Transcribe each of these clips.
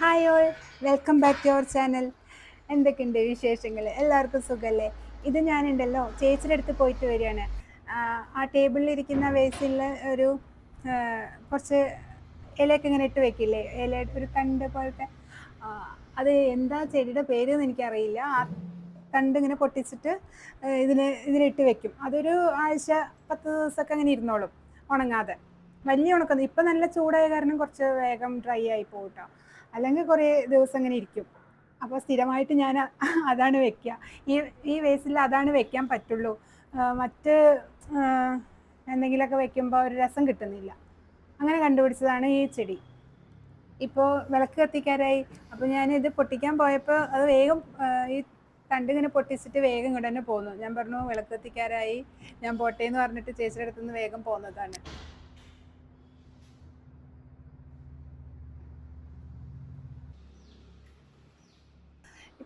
Hi all welcome back to our channel എന്തൊക്കെയുണ്ട് വിശേഷങ്ങൾ? എല്ലാവർക്കും സുഖമല്ലേ ഇത് ഞാനുണ്ടല്ലോ ചേച്ചിയുടെ അടുത്ത് പോയിട്ട് വരികയാണ്. ആ, ടേബിളിലിരിക്കുന്ന വേസിൽ ഒരു കുറച്ച് ഇലയൊക്കെ ഇങ്ങനെ ഇട്ട് വെക്കില്ലേ? ഇല ഒരു തണ്ട് പോലത്തെ. അത് എന്താ ചെടിയുടെ പേര് എന്ന് എനിക്കറിയില്ല. ആ തണ്ട് ഇങ്ങനെ പൊട്ടിച്ചിട്ട് ഇതിന് ഇതിലിട്ട് വെക്കും. അതൊരു ആഴ്ച പത്ത് ദിവസമൊക്കെ അങ്ങനെ ഇരുന്നോളും ഉണങ്ങാതെ. വലിയ ഉണക്കം ഇപ്പം നല്ല ചൂടായ കാരണം കുറച്ച് വേഗം ഡ്രൈ ആയി പോകും കേട്ടോ അല്ലെങ്കിൽ കുറേ ദിവസം അങ്ങനെ ഇരിക്കും. അപ്പോൾ സ്ഥിരമായിട്ട് ഞാൻ അതാണ് വെക്കുക ഈ ഈ വേസിൽ അതാണ് വെക്കാൻ പറ്റുള്ളൂ. മറ്റ് എന്തെങ്കിലുമൊക്കെ വെക്കുമ്പോൾ ഒരു രസം കിട്ടുന്നില്ല. അങ്ങനെ കണ്ടുപിടിച്ചതാണ് ഈ ചെടി. ഇപ്പോൾ വിളക്ക് കത്തിക്കാരായി അപ്പോൾ ഞാൻ ഇത് പൊട്ടിക്കാൻ പോയപ്പോൾ അത് വേഗം ഈ തണ്ട് ഇങ്ങനെ പൊട്ടിച്ചിട്ട് വേഗം ഇങ്ങോട്ട് തന്നെ പോന്നു. ഞാൻ പറഞ്ഞു വിളക്ക് കത്തിക്കാരായി ഞാൻ പോട്ടേന്ന് പറഞ്ഞിട്ട് ചേച്ചിയുടെ അടുത്തുനിന്ന് വേഗം പോന്നതാണ്.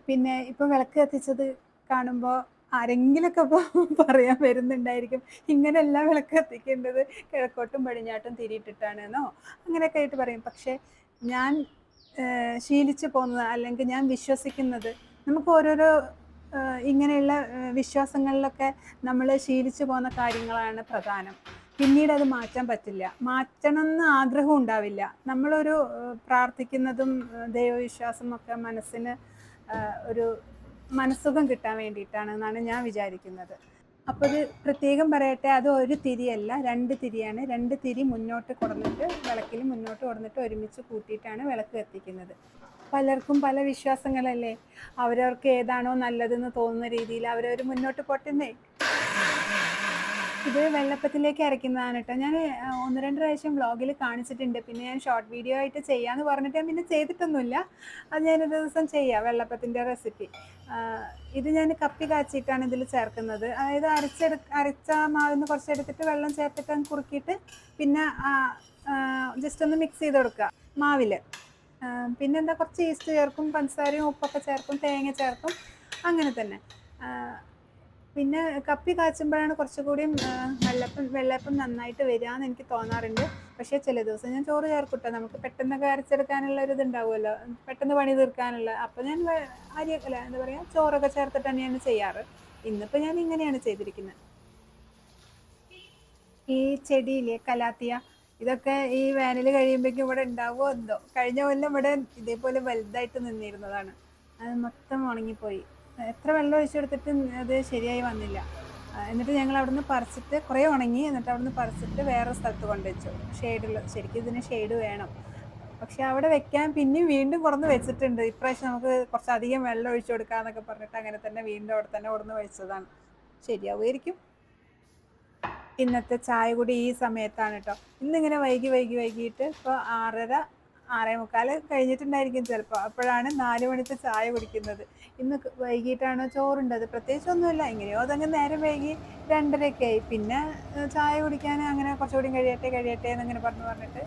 പിന്നെ ഇപ്പൊ വിളക്ക് കത്തിച്ചത് കാണുമ്പോൾ ആരെങ്കിലൊക്കെ ഇപ്പോൾ പറയാൻ വരുന്നുണ്ടായിരിക്കും ഇങ്ങനെയല്ല വിളക്ക് കത്തിക്കേണ്ടത് കിഴക്കോട്ടും പടിഞ്ഞാട്ടും തിരിയിട്ടിട്ടാണ് എന്നോ അങ്ങനെയൊക്കെ ആയിട്ട് പറയും. പക്ഷെ ഞാൻ ശീലിച്ചു പോകുന്നത് അല്ലെങ്കിൽ ഞാൻ വിശ്വസിക്കുന്നത് നമുക്ക് ഓരോരോ ഇങ്ങനെയുള്ള വിശ്വാസങ്ങളിലൊക്കെ നമ്മൾ ശീലിച്ചു പോകുന്ന കാര്യങ്ങളാണ് പ്രധാനം. പിന്നീട് അത് മാറ്റാൻ പറ്റില്ല. മാറ്റണം എന്ന് ആഗ്രഹം ഉണ്ടാവില്ല. നമ്മളൊരു പ്രാർത്ഥിക്കുന്നതും ദൈവവിശ്വാസം ഒക്കെ മനസ്സിന് ഒരു മനസ്സുഖം കിട്ടാൻ വേണ്ടിയിട്ടാണ് എന്നാണ് ഞാൻ വിചാരിക്കുന്നത്. അപ്പോൾ ഇത് പ്രത്യേകം പറയട്ടെ അത് ഒരു തിരിയല്ല രണ്ട് തിരിയാണ്. രണ്ട് തിരി മുന്നോട്ട് കൊടുന്നിട്ട് വിളക്കിൽ മുന്നോട്ട് കൊടുന്നിട്ട് ഒരുമിച്ച് കൂട്ടിയിട്ടാണ് വിളക്ക് കത്തിക്കുന്നത്. പലർക്കും പല വിശ്വാസങ്ങളല്ലേ? അവരവർക്ക് ഏതാണോ നല്ലതെന്ന് തോന്നുന്ന രീതിയിൽ അവരവർ മുന്നോട്ട് പോട്ടെന്നേ. ഇത് വെള്ളപ്പത്തിലേക്ക് അരയ്ക്കുന്നതാണ് കേട്ടോ ഞാൻ ഒന്ന് രണ്ട് പ്രാവശ്യം വ്ളോഗിൽ കാണിച്ചിട്ടുണ്ട്. പിന്നെ ഞാൻ ഷോർട്ട് വീഡിയോ ആയിട്ട് ചെയ്യാന്ന് പറഞ്ഞിട്ട് ഞാൻ പിന്നെ ചെയ്തിട്ടൊന്നുമില്ല. അത് ഞാനൊരു ദിവസം ചെയ്യാം വെള്ളപ്പത്തിന്റെ റെസിപ്പി. ഇത് ഞാൻ കപ്പി കാച്ചിട്ടാണ് ഇതിൽ ചേർക്കുന്നത്. അതായത് അരച്ചെടു അരച്ച മാവിന്ന് കുറച്ചെടുത്തിട്ട് വെള്ളം ചേർത്തിട്ട് അങ്ങ് കുറുക്കിയിട്ട് പിന്നെ ജസ്റ്റ് ഒന്ന് മിക്സ് ചെയ്ത് കൊടുക്കുക മാവിൽ പിന്നെന്താ കുറച്ച് ഈസ്റ്റ് ചേർക്കും പഞ്ചസാരയും ഉപ്പൊക്കെ ചേർക്കും തേങ്ങ ചേർക്കും അങ്ങനെ തന്നെ. പിന്നെ കപ്പി കാച്ചുമ്പോഴാണ് കുറച്ചുകൂടിയും വെള്ളപ്പം വെള്ളപ്പം നന്നായിട്ട് വരിക എന്ന് എനിക്ക് തോന്നാറുണ്ട്. പക്ഷേ ചില ദിവസം ഞാൻ ചോറ് ചേർക്കട്ടെ. നമുക്ക് പെട്ടെന്നൊക്കെ അരച്ചെടുക്കാനുള്ള ഒരു ഇതുണ്ടാവുമല്ലോ. പെട്ടെന്ന് പണി തീർക്കാനുള്ള. അപ്പം ഞാൻ വെ- അരി അല്ല എന്താ പറയുക ചോറൊക്കെ ചേർത്തിട്ട് തന്നെയാണ് ചെയ്യാറ്. ഇന്നിപ്പോൾ ഞാൻ ഇങ്ങനെയാണ് ചെയ്തിരിക്കുന്നത് ഈ ചെടിയില്ലേ കലാത്തിയ ഇതൊക്കെ ഈ വേനൽ കഴിയുമ്പോഴേക്കും ഇവിടെ ഉണ്ടാവുമോ എന്തോ? കഴിഞ്ഞ കൊല്ലം ഇവിടെ ഇതേപോലെ വലുതായിട്ട് നിന്നിരുന്നതാണ്. അത് മൊത്തം ഉണങ്ങിപ്പോയി. എത്ര വെള്ളം ഒഴിച്ചെടുത്തിട്ടും അത് ശരിയായി വന്നില്ല. എന്നിട്ട് ഞങ്ങൾ അവിടുന്ന് പറിച്ചിട്ട് കുറേ ഉണങ്ങി എന്നിട്ട് അവിടുന്ന് പറിച്ചിട്ട് വേറെ സ്ഥലത്ത് കൊണ്ടുവച്ചു. ഷെയ്ഡുള്ള ശരിക്കും ഇതിന് ഷെയ്ഡ് വേണം. പക്ഷെ അവിടെ വെക്കാൻ പിന്നെയും വീണ്ടും കുറന്ന് വെച്ചിട്ടുണ്ട്. ഇപ്രാവശ്യം നമുക്ക് കുറച്ചധികം വെള്ളം ഒഴിച്ചു കൊടുക്കാന്നൊക്കെ പറഞ്ഞിട്ട് അങ്ങനെ തന്നെ വീണ്ടും അവിടെ തന്നെ കൊടുന്ന് വെച്ചതാണ്. ശരിയാവുമായിരിക്കും. ഇന്നത്തെ ചായ കൂടി ഈ സമയത്താണ് കേട്ടോ. ഇന്നിങ്ങനെ വൈകി വൈകി വൈകിയിട്ട് ഇപ്പോൾ ആറര ആറേ മുക്കാൽ കഴിഞ്ഞിട്ടുണ്ടായിരിക്കും ചിലപ്പോൾ അപ്പോഴാണ് നാല് മണിത്തെ ചായ കുടിക്കുന്നത്. ഇന്ന് വൈകിട്ടാണോ ചോറുണ്ടത്? പ്രത്യേകിച്ചൊന്നുമില്ല. എങ്ങനെയോ അതങ്ങ് നേരം വൈകി രണ്ടരയൊക്കെ ആയി പിന്നെ ചായ കുടിക്കാൻ അങ്ങനെ കുറച്ചുകൂടി കഴിയട്ടെ കഴിയട്ടെ എന്നിങ്ങനെ പറഞ്ഞു പറഞ്ഞിട്ട്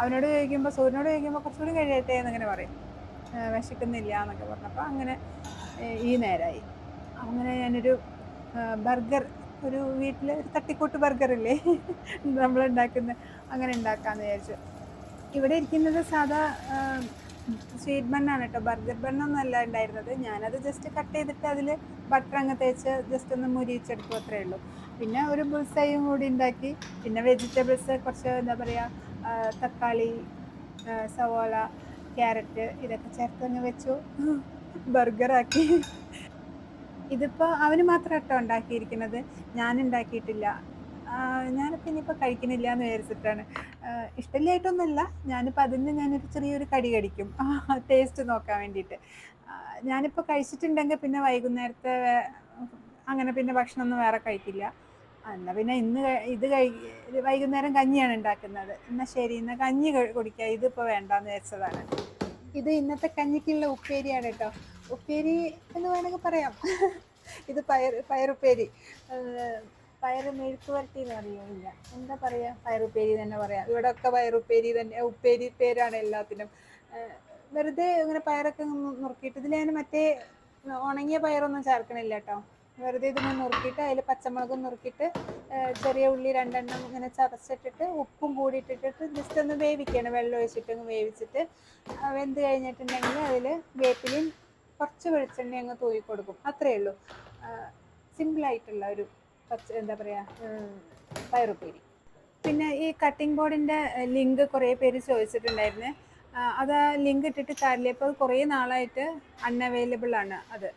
അവനോട് ചോദിക്കുമ്പോൾ സൂര്യനോട് ചോദിക്കുമ്പോൾ കുറച്ചുകൂടി കഴിയട്ടെ എന്നിങ്ങനെ പറയും. വിശക്കുന്നില്ല എന്നൊക്കെ പറഞ്ഞപ്പോൾ അങ്ങനെ ഈ നേരമായി അങ്ങനെ ഞാനൊരു ബർഗർ ഒരു വീട്ടിൽ ഒരു തട്ടിക്കൂട്ട് ബർഗറില്ലേ? ഉണ്ടാക്കുന്ന അങ്ങനെ ഉണ്ടാക്കാമെന്ന് വിചാരിച്ചു. ഇവിടെ ഇരിക്കുന്നത് സാധാ സ്വീറ്റ് ബണ്ണാണ് കേട്ടോ. ബർഗർ ബണ്ണൊന്നും അല്ല ഉണ്ടായിരുന്നത്. ഞാനത് ജസ്റ്റ് കട്ട് ചെയ്തിട്ട് അതിൽ ബട്ടർ അങ്ങ് തേച്ച് ജസ്റ്റ് ഒന്ന് മുരിച്ചെടുത്തു അത്രേ ഉള്ളൂ. പിന്നെ ഒരു ബുൾസൈയും കൂടി ഉണ്ടാക്കി. പിന്നെ വെജിറ്റബിൾസ് കുറച്ച് എന്താ പറയുക തക്കാളി സവോള ക്യാരറ്റ് ഇതൊക്കെ ചേർത്ത് അങ്ങ് വെച്ചു. ബർഗറാക്കി ഇതിപ്പോൾ അവന് മാത്രം കേട്ടോ ഉണ്ടാക്കിയിരിക്കുന്നത്. ഞാൻ ഉണ്ടാക്കിയിട്ടില്ല. ഞാനിപ്പോൾ ഇനിയിപ്പോൾ കഴിക്കുന്നില്ല എന്ന് വിചാരിച്ചിട്ടാണ്. ഇഷ്ടമില്ലായിട്ടൊന്നുമല്ല ഞാനിപ്പോൾ അതിന് ഞാനൊരു ചെറിയൊരു കടി കടിക്കും. ടേസ്റ്റ് നോക്കാൻ വേണ്ടിയിട്ട്. ഞാനിപ്പോൾ കഴിച്ചിട്ടുണ്ടെങ്കിൽ പിന്നെ വൈകുന്നേരത്തെ അങ്ങനെ പിന്നെ ഭക്ഷണമൊന്നും വേറെ കഴിക്കില്ല. എന്നാൽ പിന്നെ ഇന്ന് ഇത് കഴി വൈകുന്നേരം കഞ്ഞിയാണ് ഉണ്ടാക്കുന്നത്. എന്നാൽ ശരി എന്നാൽ കഞ്ഞി കുടിക്കുക കുടിക്കാം. ഇതിപ്പോൾ വേണ്ടാന്ന് വെച്ചതാണ് ഇത് ഇന്നത്തെ കഞ്ഞിക്കുള്ള ഉപ്പേരിയാണ് കേട്ടോ. ഉപ്പേരി എന്ന് വേണമെങ്കിൽ പറയാം. ഇത് പയർ പയറുപ്പേരി. പയർ മെഴുക്ക് വരട്ടി എന്ന് അറിയില്ല എന്താ പറയുക പയറുപ്പേരി തന്നെ പറയാം. ഇവിടെ ഒക്കെ പയറുപ്പേരി തന്നെ ഉപ്പേരി പേരാണ് എല്ലാത്തിനും. വെറുതെ ഇങ്ങനെ പയറൊക്കെ നുറുക്കിയിട്ട് ഇതിൽ ഞാൻ മറ്റേ ഉണങ്ങിയ പയറൊന്നും ചേർക്കണില്ല കേട്ടോ വെറുതെ ഇതിനെ നുറുക്കിയിട്ട് അതിൽ പച്ചമുളക് നുറുക്കിയിട്ട് ചെറിയ ഉള്ളി രണ്ടെണ്ണം ഇങ്ങനെ ചതച്ചിട്ടിട്ട് ഉപ്പും കൂടി ഇട്ടിട്ട് ജസ്റ്റ് ഒന്ന് വേവിക്കണം. വെള്ളം ഒഴിച്ചിട്ട് അങ്ങ് വേവിച്ചിട്ട് വെന്ത് കഴിഞ്ഞിട്ടുണ്ടെങ്കിൽ അതിൽ വേപ്പിലും കുറച്ച് വെളിച്ചെണ്ണ അങ്ങ് തൂവി കൊടുക്കും. അത്രയേ ഉള്ളൂ. സിമ്പിളായിട്ടുള്ള ഒരു പച്ച എന്താ പറയുക പയറുപ്പേരി. പിന്നെ ഈ കട്ടിംഗ് ബോർഡിന്റെ ലിങ്ക് കുറേ പേര് ചോദിച്ചിട്ടുണ്ടായിരുന്നു. അത് ലിങ്ക് ഇട്ടിട്ട് കാര്യമില്ല ഇപ്പോൾ കുറേ നാളായിട്ട് അൺഅവൈലബിൾ ആണ് അത്.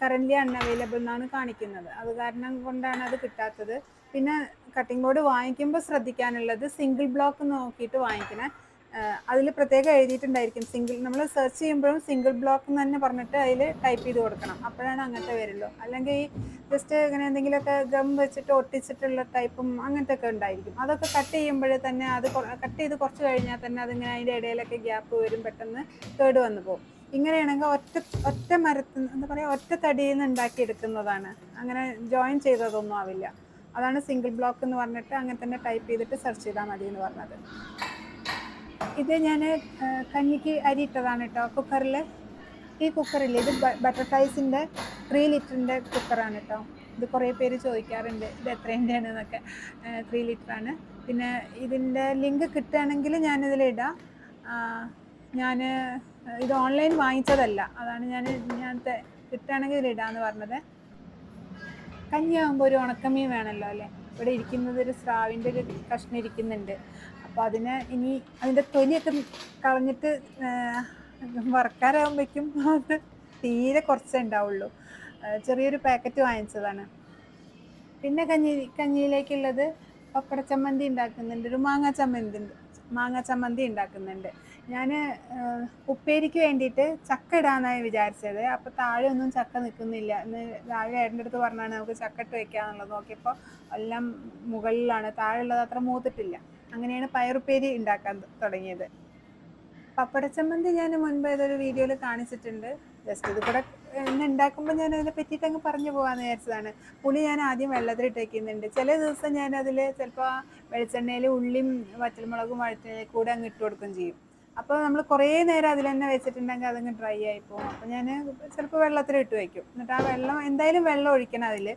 കറന്റ്ലി അൺഅവൈലബിൾ എന്നാണ് കാണിക്കുന്നത്. അത് കാരണം കൊണ്ടാണ് അത് കിട്ടാത്തത്. പിന്നെ കട്ടിംഗ് ബോർഡ് വാങ്ങിക്കുമ്പോൾ ശ്രദ്ധിക്കാനുള്ളത് സിംഗിൾ ബ്ലോക്ക് നോക്കിയിട്ട് വാങ്ങിക്കണേ. അതിൽ പ്രത്യേകം എഴുതിയിട്ടുണ്ടായിരിക്കും. സിംഗിൾ നമ്മൾ സെർച്ച് ചെയ്യുമ്പോഴും സിംഗിൾ ബ്ലോക്ക് എന്ന് തന്നെ പറഞ്ഞിട്ട് അതിൽ ടൈപ്പ് ചെയ്ത് കൊടുക്കണം. അപ്പോഴാണ് അങ്ങനത്തെ വരുള്ളൂ. അല്ലെങ്കിൽ ഈ ജസ്റ്റ് ഇങ്ങനെ എന്തെങ്കിലുമൊക്കെ ഗം വെച്ചിട്ട് ഒട്ടിച്ചിട്ടുള്ള ടൈപ്പും അങ്ങനത്തെ ഒക്കെ ഉണ്ടായിരിക്കും. അതൊക്കെ കട്ട് ചെയ്യുമ്പോഴേ തന്നെ അത് കട്ട് ചെയ്ത് കുറച്ച് കഴിഞ്ഞാൽ തന്നെ അതിങ്ങനെ അതിന്റെ ഇടയിലൊക്കെ ഗ്യാപ്പ് വരും പെട്ടെന്ന് കേട് വന്നു പോകും. ഇങ്ങനെയാണെങ്കിൽ ഒറ്റ ഒറ്റ മരത്തിൽ എന്താ പറയുക ഒറ്റ തടിയിൽ നിന്ന് ഉണ്ടാക്കിയെടുക്കുന്നതാണ്. അങ്ങനെ ജോയിൻ ചെയ്തതൊന്നും ആവില്ല. അതാണ് സിംഗിൾ ബ്ലോക്ക് എന്ന് പറഞ്ഞിട്ട് അങ്ങനെ തന്നെ ടൈപ്പ് ചെയ്തിട്ട് സെർച്ച് ചെയ്താൽ മതി എന്ന് പറഞ്ഞത്. ഇത് ഞാൻ കഞ്ഞിക്ക് അരി ഇട്ടതാണ് കേട്ടോ കുക്കറിൽ ഈ കുക്കറിൽ ഇത് ബട്ടർഫ്ലൈസിന്റെ ത്രീ ലിറ്ററിന്റെ കുക്കറാണ് കേട്ടോ ഇത് കുറേ പേര് ചോദിക്കാറുണ്ട് ഇത് എത്രേന്റെയാണ് എന്നൊക്കെ ത്രീ ലിറ്ററാണ്. പിന്നെ ഇതിന്റെ ലിങ്ക് കിട്ടുകയാണെങ്കിൽ ഞാനിതിലിടാം ഞാൻ ഇത് ഓൺലൈൻ വാങ്ങിച്ചതല്ല. അതാണ് ഞാൻ ഞാൻ കിട്ടുകയാണെങ്കിൽ ഇതിലിടാന്ന് പറഞ്ഞത്. കഞ്ഞിയാകുമ്പോൾ ഒരു ഉണക്കമീൻ വേണമല്ലോ അല്ലേ? ഇവിടെ ഇരിക്കുന്നത് ഒരു സ്രാവിന്റെ ഒരു കഷ്ണം ഇരിക്കുന്നുണ്ട്. അപ്പോൾ അതിന് ഇനി അതിന്റെ തൊലിയൊക്കെ കളഞ്ഞിട്ട് വറക്കാറാകുമ്പോഴേക്കും അത് തീരെ കുറച്ചേ ഉണ്ടാവുള്ളൂ. ചെറിയൊരു പാക്കറ്റ് വാങ്ങിച്ചതാണ്. പിന്നെ കഞ്ഞി കഞ്ഞിയിലേക്കുള്ളത് പപ്പട ചമ്മന്തി ഉണ്ടാക്കുന്നുണ്ട്. ഒരു മാങ്ങ ചമ്മന്തി മാങ്ങ ചമ്മന്തി ഉണ്ടാക്കുന്നുണ്ട്. ഞാൻ ഉപ്പേരിക്ക് വേണ്ടിയിട്ട് ചക്ക ഇടാന്നാണ് വിചാരിച്ചത്. അപ്പോൾ താഴെ ഒന്നും ചക്ക നിൽക്കുന്നില്ല. എന്ന് താഴെ ഏട്ടന്റെ അടുത്ത് പറഞ്ഞാണ് നമുക്ക് ചക്ക ഇട്ട് വെക്കാന്നുള്ളത്. നോക്കിയപ്പോൾ എല്ലാം മുകളിലാണ്. താഴെ ഉള്ളത് അത്ര മൂത്തിട്ടില്ല. അങ്ങനെയാണ് പയറുപ്പേരി ഉണ്ടാക്കാൻ തുടങ്ങിയത്. പപ്പടച്ചമ്മന്തി ഞാൻ മുൻപ് ഏതൊരു വീഡിയോയിൽ കാണിച്ചിട്ടുണ്ട്. ജസ്റ്റ് ഇത് കൂടെ ഇന്ന് ഉണ്ടാക്കുമ്പോൾ ഞാൻ അതിനെ പറ്റിയിട്ട് അങ്ങ് പറഞ്ഞു പോകാമെന്ന് വിചാരിച്ചതാണ്. പുളി ഞാൻ ആദ്യം വെള്ളത്തിൽ ഇട്ടേക്കുന്നുണ്ട് ചില ദിവസം ഞാൻ അതിൽ ചിലപ്പോൾ വെളിച്ചെണ്ണയിൽ ഉള്ളിയും വറ്റൽമുളകും വഴറ്റിൽ കൂടെ അങ്ങ് ഇട്ട് കൊടുക്കുകയും ചെയ്യും. അപ്പോൾ നമ്മൾ കുറേ നേരം അതിൽ തന്നെ വെച്ചിട്ടുണ്ടെങ്കിൽ അതങ്ങ് ഡ്രൈ ആയി പോകും. അപ്പോൾ ഞാൻ ചിലപ്പോൾ വെള്ളത്തിൽ ഇട്ട് വയ്ക്കും എന്നിട്ട് ആ വെള്ളം എന്തായാലും വെള്ളം ഒഴിക്കണം അതിൽ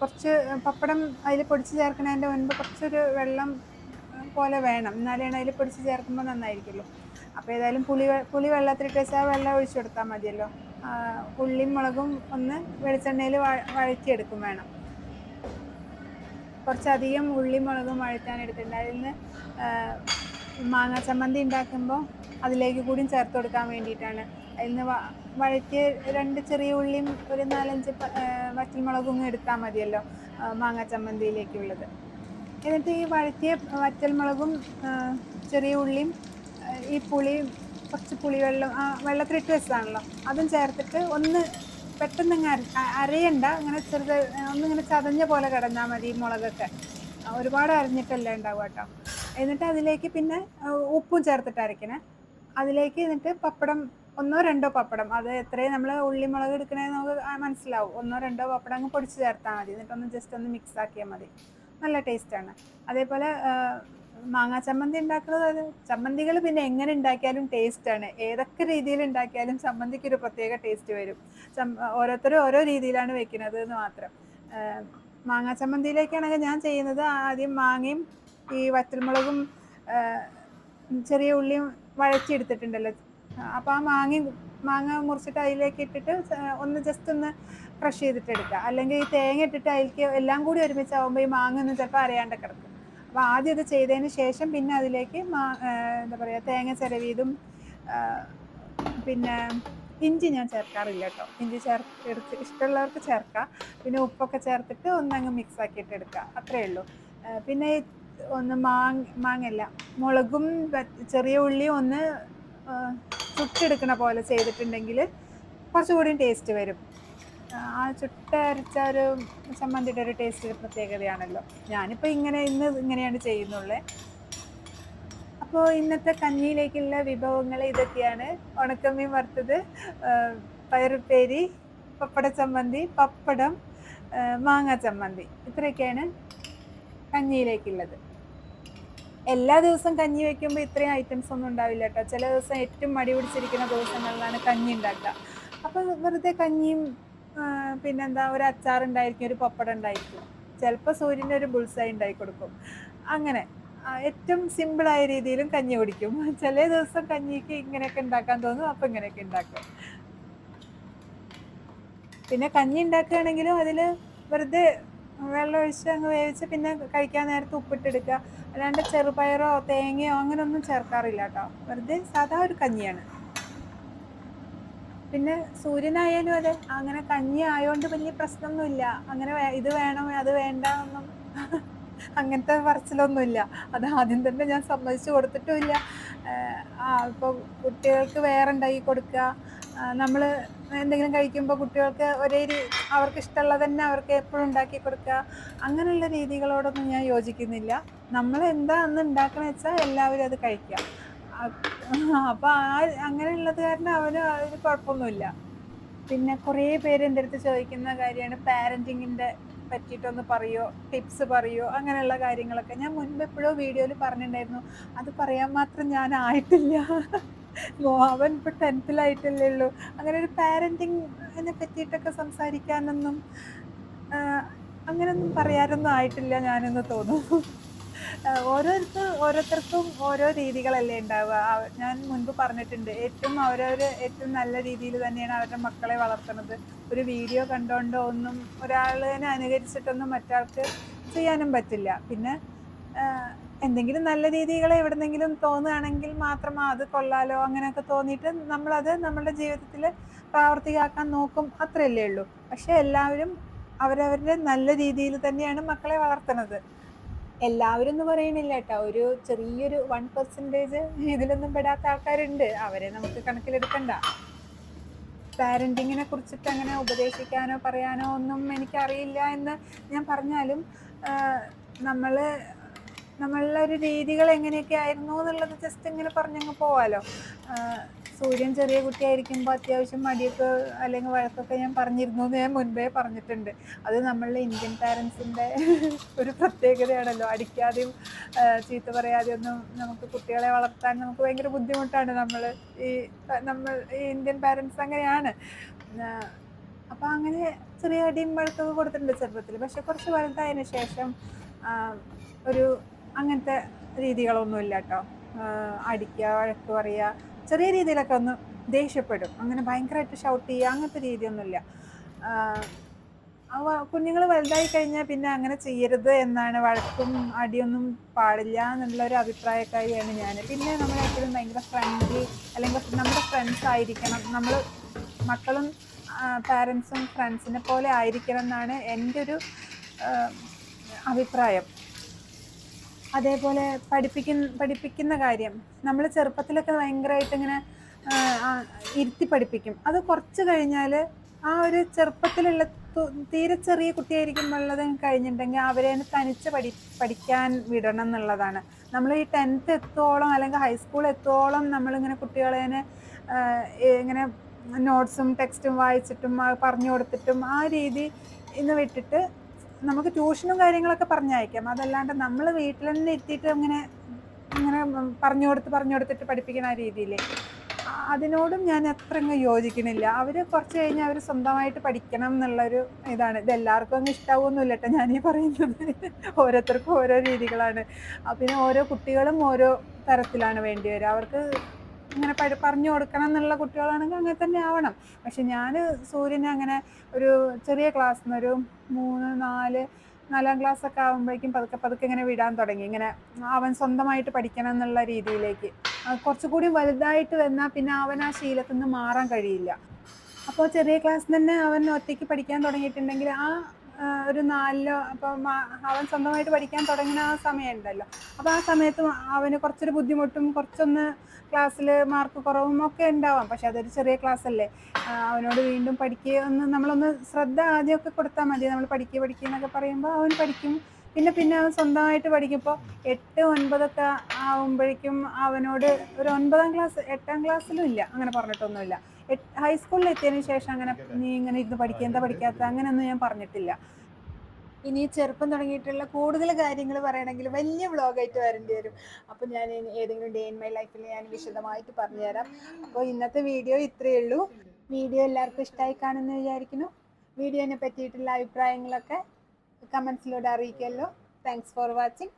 കുറച്ച് പപ്പടം അതിൽ പൊടിച്ച് ചേർക്കുന്നതിന്റെ മുൻപ് കുറച്ചൊരു വെള്ളം പോലെ വേണം. എന്നാലാണ് അതിൽ പൊടിച്ച് ചേർക്കുമ്പോൾ നന്നായിരിക്കുമല്ലോ അപ്പോൾ ഏതായാലും പുളി പുളി വെള്ളത്തിലിട്ട് വെച്ചാൽ ആ വെള്ളം ഒഴിച്ചു കൊടുത്താൽ മതിയല്ലോ. ഉള്ളിയും മുളകും ഒന്ന് വെളിച്ചെണ്ണയിൽ വഴറ്റിയെടുക്കും വേണം. കുറച്ചധികം ഉള്ളി മുളകും വഴറ്റാൻ എടുത്തിട്ടുണ്ട്. അതിൽ നിന്ന് മാങ്ങാ ചമ്മന്തി ഉണ്ടാക്കുമ്പോൾ അതിലേക്ക് കൂടി ചേർത്ത് കൊടുക്കാൻ വേണ്ടിയിട്ടാണ്. അതിൽ നിന്ന് വഴറ്റിയ രണ്ട് ചെറിയ ഉള്ളിയും ഒരു നാലഞ്ച് വറ്റൽമുളകും എടുത്താൽ മതിയല്ലോ മാങ്ങ ചമ്മന്തിയിലേക്കുള്ളത്. എന്നിട്ട് ഈ വഴറ്റിയ വറ്റൽമുളകും ചെറിയ ഉള്ളിയും ഈ പുളി കുറച്ച് പുളിവെള്ളം ആ വെള്ളത്തിലിട്ട് വെച്ചതാണല്ലോ. അതും ചേർത്തിട്ട് ഒന്ന് പെട്ടെന്ന് അങ്ങ് അര- അരയണ്ട അങ്ങനെ ചെറുത് ഒന്നിങ്ങനെ ചതഞ്ഞ പോലെ കിടന്നാൽ മതി ഈ മുളകൊക്കെ. ഒരുപാട് അരഞ്ഞിട്ടല്ല ഉണ്ടാവുക കേട്ടോ. എന്നിട്ട് അതിലേക്ക് പിന്നെ ഉപ്പും ചേർത്തിട്ട് അരക്കണേ അതിലേക്ക് എന്നിട്ട് പപ്പടം ഒന്നോ രണ്ടോ പപ്പടം. അത് എത്രയും നമ്മൾ ഉള്ളിമുളക് എടുക്കണേ നമുക്ക് മനസ്സിലാവും. ഒന്നോ രണ്ടോ പപ്പടം അങ്ങ് പൊടിച്ച് ചേർത്താൽ മതി. എന്നിട്ടൊന്ന് ജസ്റ്റ് ഒന്ന് മിക്സ് ആക്കിയാൽ മതി. നല്ല ടേസ്റ്റാണ് അതേപോലെ മാങ്ങാ ചമ്മന്തി ഉണ്ടാക്കുന്നത് ചമ്മന്തികൾ പിന്നെ എങ്ങനെ ഉണ്ടാക്കിയാലും ടേസ്റ്റാണ് ഏതൊക്കെ രീതിയിൽ ഉണ്ടാക്കിയാലും ചമ്മന്തിക്ക് ഒരു പ്രത്യേക ടേസ്റ്റ് വരും. ഓരോരുത്തരും ഓരോ രീതിയിലാണ് വെക്കുന്നത് എന്ന് മാത്രം. മാങ്ങാ ചമ്മന്തിയിലേക്കാണെങ്കിൽ ഞാൻ ചെയ്യുന്നത് ആദ്യം മാങ്ങയും ഈ വറ്റൽമുളകും ചെറിയ ഉള്ളിയും വഴച്ചെടുത്തിട്ടുണ്ടല്ലോ അപ്പോൾ ആ മാങ്ങി മാങ്ങ മുറിച്ചിട്ട് അതിലേക്ക് ഇട്ടിട്ട് ഒന്ന് ജസ്റ്റ് ഒന്ന് ക്രഷ് ചെയ്തിട്ട് എടുക്കുക. അല്ലെങ്കിൽ ഈ തേങ്ങ ഇട്ടിട്ട് അതിലേക്ക് എല്ലാം കൂടി ഒരുമിച്ചാവുമ്പോൾ ഈ മാങ്ങ ഒന്നും ചിലപ്പോൾ അറിയാണ്ട് കിടക്കും. അപ്പോൾ ആദ്യം ഇത് ചെയ്തതിന് ശേഷം പിന്നെ അതിലേക്ക് മാ എന്താ പറയുക തേങ്ങ ചിരവിയതും പിന്നെ ഇഞ്ചി ഞാൻ ചേർക്കാറില്ല കേട്ടോ ഇഞ്ചി ചേർത്ത് ഇഷ്ടമുള്ളവർക്ക് ചേർക്കാം. പിന്നെ ഉപ്പൊക്കെ ചേർത്തിട്ട് ഒന്നങ്ങ് മിക്സ് ആക്കിയിട്ട് എടുക്കുക അത്രയേ ഉള്ളൂ. പിന്നെ ഒന്ന് മാങ്ങ മാങ്ങല്ല മുളകും ചെറിയ ഉള്ളിയും ഒന്ന് ചുട്ടെടുക്കണ പോലെ ചെയ്തിട്ടുണ്ടെങ്കിൽ കുറച്ചുകൂടി ടേസ്റ്റ് വരും. ആ, ചുട്ട ചുട്ടരച്ച ഒരു ചമ്മന്തിയുടെ ഒരു ടേസ്റ്റ് ഒരു പ്രത്യേകതയാണല്ലോ. ഞാനിപ്പോൾ ഇങ്ങനെ ഇന്ന് ഇങ്ങനെയാണ് ചെയ്യുന്നുള്ളത് അപ്പോൾ ഇന്നത്തെ കഞ്ഞിയിലേക്കുള്ള വിഭവങ്ങൾ ഇതൊക്കെയാണ്. ഉണക്കമ്മീൻ വറുത്തത് പയറുപ്പേരി പപ്പട ചമ്മന്തി പപ്പടം മാങ്ങ ചമ്മന്തി. ഇത്രയൊക്കെയാണ് കഞ്ഞിയിലേക്കുള്ളത്. എല്ലാ ദിവസവും കഞ്ഞി വെക്കുമ്പോൾ ഇത്രയും ഐറ്റംസ് ഒന്നും ഉണ്ടാവില്ല കേട്ടോ ചില ദിവസം ഏറ്റവും മടി പിടിച്ചിരിക്കുന്ന ദിവസങ്ങളിലാണ് കഞ്ഞി ഉണ്ടാക്കുക. അപ്പോൾ വെറുതെ കഞ്ഞിയും പിന്നെന്താ ഒരു അച്ചാർ ഉണ്ടായിരിക്കും ഒരു പപ്പടം ഉണ്ടായിരിക്കും. ചിലപ്പോൾ സൂര്യന്റെ ഒരു ബുൾസായി ഉണ്ടായി കൊടുക്കും. അങ്ങനെ ഏറ്റവും സിമ്പിളായ രീതിയിലും കഞ്ഞി കുടിക്കും. ചില ദിവസം കഞ്ഞിക്ക് ഇങ്ങനെയൊക്കെ ഉണ്ടാക്കാൻ തോന്നും അപ്പം ഇങ്ങനെയൊക്കെ ഉണ്ടാക്കും. പിന്നെ കഞ്ഞി ഉണ്ടാക്കുകയാണെങ്കിലും അതിൽ വെറുതെ വെള്ളം ഒഴിച്ച് അങ്ങ് വേവിച്ച് പിന്നെ കഴിക്കാൻ നേരത്ത് ഉപ്പിട്ടെടുക്കുക. അല്ലാണ്ട് ചെറുപയറോ തേങ്ങയോ അങ്ങനെയൊന്നും ചേർക്കാറില്ല കേട്ടോ. വെറുതെ സാധാ ഒരു കഞ്ഞിയാണ്. പിന്നെ സൂര്യനായാലും അതെ അങ്ങനെ കഞ്ഞി ആയതുകൊണ്ട് വലിയ പ്രശ്നമൊന്നുമില്ല. അങ്ങനെ ഇത് വേണം അത് വേണ്ട ഒന്നും അങ്ങനത്തെ പറച്ചിലൊന്നുമില്ല. അത് ആദ്യം തന്നെ ഞാൻ സമ്മതിച്ചു കൊടുത്തിട്ടുമില്ല. ഇപ്പോൾ കുട്ടികൾക്ക് വേറെ ഉണ്ടാക്കി കൊടുക്കുക. നമ്മൾ എന്തെങ്കിലും കഴിക്കുമ്പോൾ കുട്ടികൾക്ക് ഒരേ അവർക്ക് ഇഷ്ടമുള്ളത് തന്നെ അവർക്ക് എപ്പോഴും ഉണ്ടാക്കി കൊടുക്കുക. അങ്ങനെയുള്ള രീതികളോടൊന്നും ഞാൻ യോജിക്കുന്നില്ല. നമ്മൾ എന്താ അന്ന് ഉണ്ടാക്കണമെന്ന് വെച്ചാൽ എല്ലാവരും അത് കഴിക്കുക. അപ്പോൾ ആ അങ്ങനെയുള്ളത് കാരണം അവന് അതിന് കുഴപ്പമൊന്നുമില്ല. പിന്നെ കുറേ പേര് എന്റെ അടുത്ത് ചോദിക്കുന്ന കാര്യമാണ്. പാരന്റിങ്ങിന്റെ പറ്റിയിട്ടൊന്ന് പറയോ ടിപ്സ് പറയോ അങ്ങനെയുള്ള കാര്യങ്ങളൊക്കെ. ഞാൻ മുൻപ് എപ്പോഴോ വീഡിയോയിൽ പറഞ്ഞിട്ടുണ്ടായിരുന്നു അത് പറയാൻ മാത്രം ഞാൻ ആയിട്ടില്ല. അവൻ ഇപ്പോൾ ടെൻത്തിലായിട്ടല്ലേ ഉള്ളൂ. അങ്ങനെ ഒരു പാരന്റിങ്ങിനെ പറ്റിയിട്ടൊക്കെ സംസാരിക്കാനൊന്നും അങ്ങനെയൊന്നും പറയാനൊന്നും ആയിട്ടില്ല ഞാനെന്ന് തോന്നുന്നു. ഓരോരുത്തർ ഓരോരുത്തർക്കും ഓരോ രീതികളല്ലേ ഉണ്ടാവുക. ഞാൻ മുൻപ് പറഞ്ഞിട്ടുണ്ട് ഏറ്റവും അവരവർ ഏറ്റവും നല്ല രീതിയിൽ തന്നെയാണ് അവരുടെ മക്കളെ വളർത്തുന്നത്. ഒരു വീഡിയോ കണ്ടുകൊണ്ടോ ഒന്നും ഒരാളിനെ അനുകരിച്ചിട്ടൊന്നും മറ്റാൾക്ക് ചെയ്യാനും പറ്റില്ല. പിന്നെ എന്തെങ്കിലും നല്ല രീതികൾ എവിടെന്നെങ്കിലും തോന്നുകയാണെങ്കിൽ മാത്രം അത് കൊള്ളാലോ അങ്ങനെയൊക്കെ തോന്നിയിട്ട് നമ്മളത് നമ്മുടെ ജീവിതത്തിൽ പ്രാവർത്തികമാക്കാൻ നോക്കും. അത്രയല്ലേ ഉള്ളൂ. പക്ഷെ എല്ലാവരും അവരവരുടെ നല്ല രീതിയിൽ തന്നെയാണ് മക്കളെ വളർത്തുന്നത്. എല്ലാവരും എന്ന് പറയുന്നില്ല കേട്ടോ ഒരു ചെറിയൊരു വൺ പെർസെന്റേജ് ഇതിലൊന്നും പെടാത്ത ആൾക്കാരുണ്ട്. അവരെ നമുക്ക് കണക്കിലെടുക്കണ്ട. പാരന്റിങ്ങിനെ കുറിച്ചിട്ട് അങ്ങനെ ഉപദേശിക്കാനോ പറയാനോ ഒന്നും എനിക്കറിയില്ല എന്ന് ഞാൻ പറഞ്ഞാലും നമ്മൾ നമ്മളുടെ ഒരു രീതികൾ എങ്ങനെയൊക്കെ ആയിരുന്നു എന്നുള്ളത് ജസ്റ്റ് ഇങ്ങനെ പറഞ്ഞങ്ങ് പോവാലോ. സൂര്യൻ ചെറിയ കുട്ടിയായിരിക്കുമ്പോൾ അത്യാവശ്യം മടിയൊക്കെ അല്ലെങ്കിൽ വഴക്കൊക്കെ ഞാൻ പറഞ്ഞിരുന്നു എന്ന് ഞാൻ മുൻപേ പറഞ്ഞിട്ടുണ്ട്. അത് നമ്മളുടെ ഇന്ത്യൻ പാരൻസിന്റെ ഒരു പ്രത്യേകതയാണല്ലോ. അടിക്കാതെയും ചീത്ത പറയാതെയും ഒന്നും നമുക്ക് കുട്ടികളെ വളർത്താൻ നമുക്ക് ഭയങ്കര ബുദ്ധിമുട്ടാണ്. നമ്മൾ ഈ നമ്മൾ ഈ ഇന്ത്യൻ പാരൻസ് അങ്ങനെയാണ്. അപ്പോൾ അങ്ങനെ ചെറിയ അടിയും വഴക്കൊക്കെ കൊടുത്തിട്ടുണ്ട് ചെറുപ്പത്തിൽ പക്ഷെ കുറച്ച് വലുതായതിനു ശേഷം ഒരു അങ്ങനത്തെ രീതികളൊന്നും ഇല്ല കേട്ടോ അടിക്കുക വഴക്ക് പറയുക ചെറിയ രീതിയിലൊക്കെ ഒന്ന് ദേഷ്യപ്പെടും. അങ്ങനെ ഭയങ്കരമായിട്ട് ഷൗട്ട് ചെയ്യുക അങ്ങനത്തെ രീതിയൊന്നുമില്ല. കുഞ്ഞുങ്ങൾ വലുതായി കഴിഞ്ഞാൽ പിന്നെ അങ്ങനെ ചെയ്യരുത് എന്നാണ് വഴക്കും അടിയൊന്നും പാടില്ല എന്നുള്ള ഒരു അഭിപ്രായക്കാരിയാണ് ഞാൻ. പിന്നെ നമ്മൾ എപ്പോഴും ഭയങ്കര ഫ്രണ്ട്ലി അല്ലെങ്കിൽ നമ്മുടെ ഫ്രണ്ട്സ് ആയിരിക്കണം. നമ്മൾ മക്കളും പാരൻസും ഫ്രണ്ട്സിനെ പോലെ ആയിരിക്കണം എന്നാണ് എന്റെ ഒരു അഭിപ്രായം. അതേപോലെ പഠിപ്പിക്കുന്ന പഠിപ്പിക്കുന്ന കാര്യം. നമ്മൾ ചെറുപ്പത്തിലൊക്കെ ഭയങ്കരമായിട്ട് ഇങ്ങനെ ഇരുത്തി പഠിപ്പിക്കും. അത് കുറച്ച് കഴിഞ്ഞാൽ ആ ഒരു ചെറുപ്പത്തിലുള്ള തീരെ ചെറിയ കുട്ടിയായിരിക്കുമ്പോഴുള്ളത് കഴിഞ്ഞിട്ടുണ്ടെങ്കിൽ അവരെ തനിച്ച് പഠി പഠിക്കാൻ വിടണം എന്നുള്ളതാണ്. നമ്മൾ ഈ ടെൻത്ത് എത്തോളം അല്ലെങ്കിൽ ഹൈസ്കൂൾ എത്തോളം നമ്മളിങ്ങനെ കുട്ടികളെ ഇങ്ങനെ നോട്ട്സും ടെക്സ്റ്റും വായിച്ചിട്ടും പറഞ്ഞു കൊടുത്തിട്ടും ആ രീതി ഇന്ന് വിട്ടിട്ട് നമുക്ക് ട്യൂഷനും കാര്യങ്ങളൊക്കെ പറഞ്ഞയക്കാം. അതല്ലാണ്ട് നമ്മൾ വീട്ടിൽ തന്നെ എത്തിയിട്ട് അങ്ങനെ ഇങ്ങനെ പറഞ്ഞു കൊടുത്ത് പറഞ്ഞു കൊടുത്തിട്ട് പഠിപ്പിക്കുന്ന ആ രീതിയിൽ അതിനോടും ഞാൻ അത്ര അങ്ങ് യോജിക്കണില്ല അവർ കുറച്ച് കഴിഞ്ഞാൽ അവർ സ്വന്തമായിട്ട് പഠിക്കണം എന്നുള്ളൊരു ഇതാണ്. ഇത് എല്ലാവർക്കും അങ്ങ് ഇഷ്ടാവുമൊന്നുമില്ല കേട്ടോ ഞാനീ പറയുന്നത്. ഓരോരുത്തർക്കും ഓരോ രീതികളാണ്. പിന്നെ ഓരോ കുട്ടികളും ഓരോ തരത്തിലാണ് വേണ്ടി വരിക. അവർക്ക് ഇങ്ങനെ പഠി പറഞ്ഞു കൊടുക്കണം എന്നുള്ള കുട്ടികളാണെങ്കിൽ അങ്ങനെ തന്നെ ആവണം. പക്ഷെ ഞാൻ സൂര്യനെ അങ്ങനെ ഒരു ചെറിയ ക്ലാസ്സിൽ ഒരു മൂന്ന് നാല് നാലാം ക്ലാസ് ഒക്കെ ആകുമ്പോഴേക്കും പതുക്കെ പതുക്കെ ഇങ്ങനെ വിടാൻ തുടങ്ങി. ഇങ്ങനെ അവൻ സ്വന്തമായിട്ട് പഠിക്കണം എന്നുള്ള രീതിയിലേക്ക്. കുറച്ചുകൂടി വലുതായിട്ട് വന്നാൽ പിന്നെ അവൻ ആ ശീലത്തിൽ നിന്ന് മാറാൻ കഴിയില്ല. അപ്പോൾ ചെറിയ ക്ലാസ്സിൽ തന്നെ അവൻ ഒറ്റയ്ക്ക് പഠിക്കാൻ തുടങ്ങിയിട്ടുണ്ടെങ്കിൽ ആ, ഒരു നാലിലോ അപ്പം അവൻ സ്വന്തമായിട്ട് പഠിക്കാൻ തുടങ്ങുന്ന ആ സമയം ഉണ്ടല്ലോ അപ്പോൾ ആ സമയത്ത് അവന് കുറച്ചൊരു ബുദ്ധിമുട്ടും കുറച്ചൊന്ന് ക്ലാസ്സിൽ മാർക്ക് കുറവും ഒക്കെ ഉണ്ടാവാം. പക്ഷെ അതൊരു ചെറിയ ക്ലാസ് അല്ലേ അവനോട് വീണ്ടും പഠിക്കുക ഒന്ന് നമ്മളൊന്ന് ശ്രദ്ധ ആദ്യമൊക്കെ കൊടുത്താൽ മതി. നമ്മൾ പഠിക്കുക പഠിക്കുക എന്നൊക്കെ പറയുമ്പോൾ അവൻ പഠിക്കും. പിന്നെ പിന്നെ അവൻ സ്വന്തമായിട്ട് പഠിക്കുമ്പോൾ എട്ട് ഒൻപതൊക്കെ ആവുമ്പോഴേക്കും അവനോട് ഒരു ഒൻപതാം ക്ലാസ് എട്ടാം ക്ലാസ്സിലും ഇല്ല. അങ്ങനെ പറഞ്ഞിട്ടൊന്നുമില്ല. ഹൈസ്കൂളിൽ എത്തിയതിന് ശേഷം അങ്ങനെ നീ ഇങ്ങനെ ഇരുന്ന് പഠിക്കുക എന്താ പഠിക്കാത്ത? അങ്ങനെയൊന്നും ഞാൻ പറഞ്ഞിട്ടില്ല. ഇനി ചെറുപ്പം തുടങ്ങിയിട്ടുള്ള കൂടുതൽ കാര്യങ്ങൾ പറയണമെങ്കിൽ വലിയ വ്ളോഗായിട്ട് വരേണ്ടി വരും. അപ്പോൾ ഞാൻ ഏതെങ്കിലും ഡേ ഇൻ മൈ ലൈഫിൽ ഞാൻ വിശദമായിട്ട് പറഞ്ഞുതരാം. അപ്പോൾ ഇന്നത്തെ വീഡിയോ ഇത്രയേ ഉള്ളൂ. വീഡിയോ എല്ലാവർക്കും ഇഷ്ടമായി കാണുമെന്ന് വിചാരിക്കുന്നു. വീഡിയോനെ പറ്റിയിട്ടുള്ള അഭിപ്രായങ്ങളൊക്കെ കമൻസിലൂടെ അറിയിക്കുമല്ലോ താങ്ക്സ് ഫോർ വാച്ചിങ്